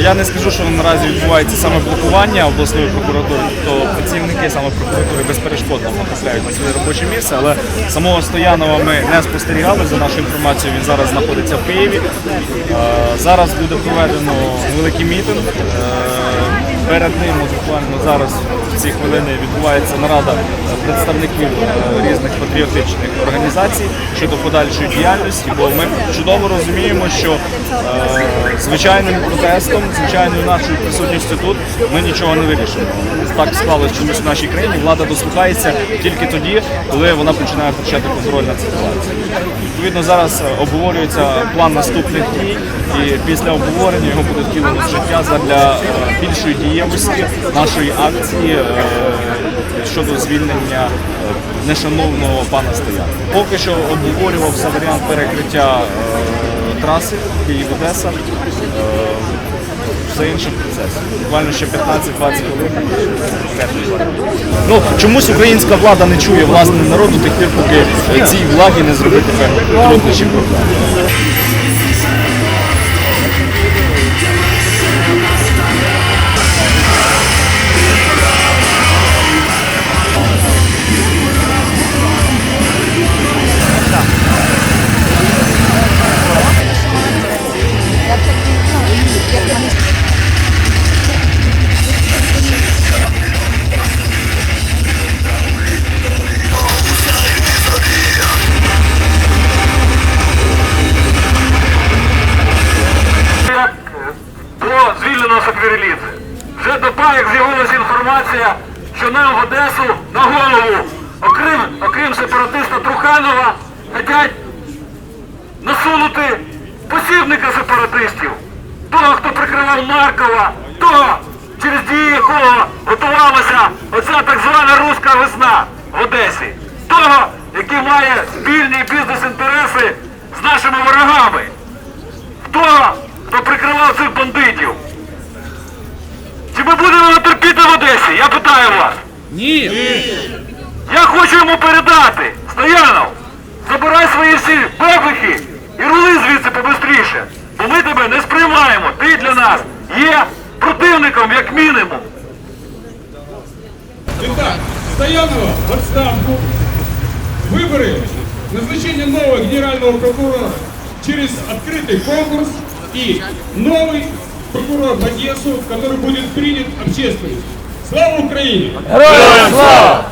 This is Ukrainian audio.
я не скажу, що наразі відбувається саме блокування обласної прокуратури, то працівники саме прокуратури безперешкодно потрапляють на своє робоче місце, але самого Стоянова ми не спостерігали за нашою інформацією. Він зараз знаходиться в Києві. Е, Зараз буде проведено великий мітинг. Е, Перед ним буквально зараз в ці хвилини відбувається нарада представників е, різних патріотичних організацій щодо подальшої діяльності, бо ми чудово розуміємо, що е, звичайним протестом, звичайною нашою присутністю тут ми нічого не вирішимо. Так склалось чомусь в нашій країні. Влада дослухається тільки тоді, коли вона починає втрачати контроль над ситуацією. Відповідно, зараз е, обговорюється план наступних дій, і після обговорення його буде втілено життя задля е, більшої дієвості нашої акції е, щодо звільнення нешановного пана Стояна. Поки що обговорювався варіант перекриття е, траси Київ-Одеса. Е, Все інше процес. Буквально ще 15-20 хвилин. Ну, чомусь українська влада не чує власне народу тих пір, поки цій владі не зробити труднощі проблеми. Звільнено Вже доба, як з'явилася інформація, що нам в Одесу на голову, окрім, окрім сепаратиста Труханова, хотять насунути посібника сепаратистів, того, хто прикривав Маркова, того, через дії якого готувалася оця так звана руська весна в Одесі, того, який має спільні бізнес-інтереси з нашими ворогами. Хто, хто прикривав цих бандитів? терпіти в Одесі? Я питаю вас. Ні. Я хочу йому передати. Стоянов, забирай свої всі бебихи і рули звідси побистріше. Бо ми тебе не сприймаємо. Ти для нас є противником, як мінімум. Итак, Стоянова в отставку. Выборы, назначение нового генерального прокурора через открытый конкурс и новый прокурор в Одессу, который будет принят общественностью. Слава Україні! Героям слава!